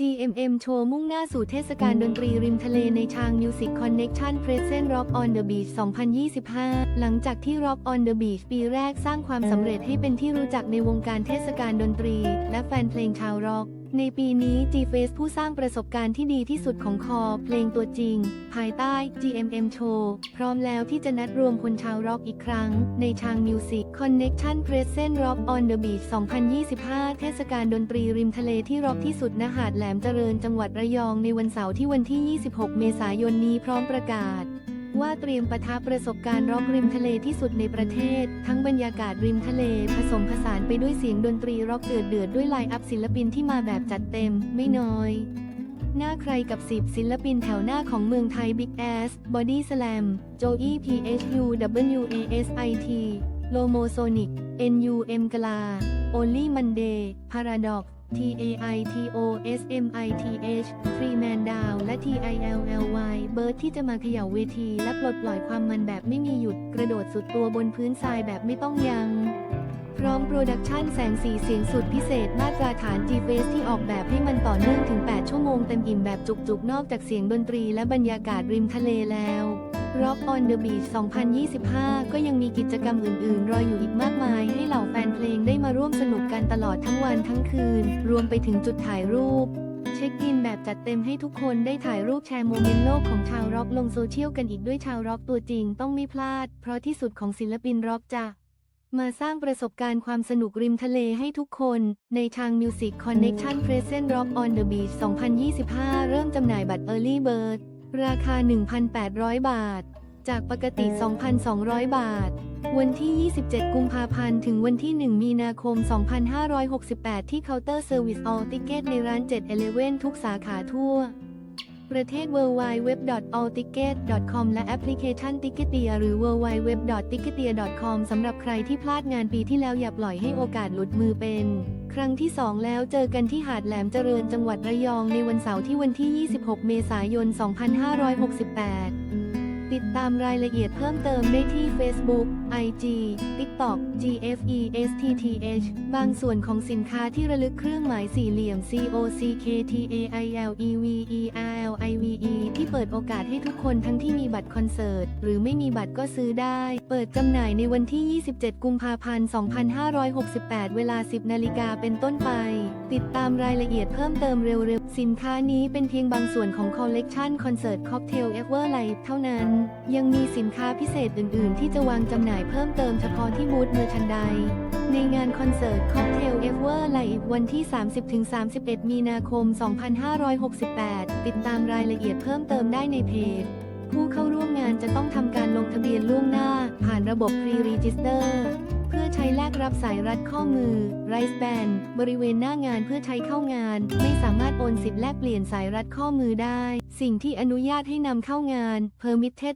GMM โชว์มุ่งหน้าสู่เทศกาลดนตรีริมทะเลในชาง Music Connection Present Rock on the Beach 2025 หลังจากที่ Rock on the Beach ปีแรกสร้างความสำเร็จให้เป็นที่รู้จักในวงการเทศกาลดนตรี และแฟนเพลงชาวร็อก ในปีนี้ G-Face ผู้สร้างประสบการณ์ที่ดีที่สุดของคอ เพลงตัวจริง ภายใต้ GMM Show พร้อมแล้วที่จะนัดรวมคนชาวร็อกอีกครั้ง ในชาง Music Connection Present Rock on the Beach 2025 เทศกาลดนตรีริมทะเลที่ร็อกที่สุดณหาดแหลมเจริญจังหวัดระยองในวันเสาร์ที่วันที่ 26 เมษายนนี้พร้อมประกาศ ว่าเตรียมปะทะประสบการณ์ร็อกริมทะเลที่สุดในประเทศ ทั้งบรรยากาศริมทะเล ผสมผสานไปด้วยเสียงดนตรีร็อกเดือดเดือดด้วยไลน์อัพศิลปินที่มาแบบจัดเต็ม ไม่น้อยหน้าใครกับ10ศิลปินแถวหน้าของเมืองไทย Big Ass Body Slam Joey PHU WASIT Lomo Sonic NUM กลา Only Monday Paradox TAITOSMITH Freeman Down และ TILLY Bird ที่จะมาเขย่าเวที และปลดปล่อยความมันแบบไม่มีหยุด กระโดดสุดตัวบนพื้นทรายแบบไม่ต้องยังพร้อมโปรดักชันแสงสีเสียงสุดพิเศษมาตราฐาน G-Face ที่ออกแบบให้มันต่อเนื่องถึง 8 ชั่วโมงเต็มอิ่มแบบจุกๆ นอกจากเสียงดนตรีและบรรยากาศริมทะเลแล้ว Rock on the Beach 2025 ก็ยังมีกิจกรรมอื่นๆ รออยู่อีกมากมาย ให้เหล่าแฟนเพลงได้มาร่วมสนุกกันตลอดทั้งวันทั้งคืน รวมไปถึงจุดถ่ายรูป เช็คอินแบบจัดเต็มให้ทุกคนได้ถ่ายรูปแชร์โมเมนต์โลกของชาวร็อกลงโซเชียลกันอีกด้วยชาวร็อกตัวจริงต้องไม่พลาด เพราะที่สุดของศิลปินร็อกจะมาสร้างประสบการณ์ความสนุกริมทะเลให้ทุกคน ในทาง Music Connection Present Rock on the Beach 2025 เริ่มจำหน่ายบัตร Early Bird ราคา 1,800 บาท จากปกติ 2,200 บาท วันที่ 27 กุมภาพันธ์ ถึงวันที่ 1 มีนาคม 2568 ที่เคาน์เตอร์เซอร์วิส All Ticket ในร้าน 7-Eleven ทุกสาขาทั่ว ประเทศ www.allticket.com และแอปพลิเคชัน Ticketia หรือ www.ticketia.com สำหรับใครที่พลาดงานปีที่แล้วอย่าปล่อยให้โอกาสหลุดมือเป็น ครั้งที่ 2 แล้วเจอกันที่หาดแหลมเจริญจังหวัดระยองในวันเสาร์ที่วันที่ 26 เมษายน 2568 ติดตามรายละเอียดเพิ่มเติมได้ที่ Facebook, IG, TikTok, GFESTTH บางส่วนของสินค้าที่ระลึกเครื่องหมายสี่เหลี่ยม COCKTAILEVERLIVE ที่เปิดโอกาสให้ทุกคนทั้งที่มีบัตรคอนเสิร์ต หรือไม่มีบัตรก็ซื้อได้ เปิดจำหน่ายในวันที่ 27 กุมภาพันธ์ 2568 เวลา 10 นาฬิกาเป็นต้นไป ติดตามรายละเอียดเพิ่มเติมเร็วๆ สินค้านี้เป็นเพียงบางส่วนของคอลเลกชันคอนเสิร์ตค็อกเทลเอเวอร์ไลฟ์เท่านั้นยังมีสินค้าพิเศษอื่น ๆ ที่จะวางจำหน่ายเพิ่มเติมเฉพาะที่บูธเมอร์ชันไดในงานคอนเสิร์ตค็อกเทลเอเวอร์ไลฟ์วันที่ 30-31 มีนาคม 2568 ติดตามรายละเอียดเพิ่มเติมได้ในเพจ ผู้เข้าร่วมงานจะต้องทำการลงทะเบียนล่วงหน้า ผ่านระบบ Pre-Register เพื่อใช้แลกรับสายรัดข้อมือ Rice Band บริเวณหน้างานเพื่อใช้เข้างานไม่สามารถ นสิทธิ์แลกเปลี่ยนสายรัดข้อมือได้ สิ่งที่อนุญาตให้นำเข้างาน Permitted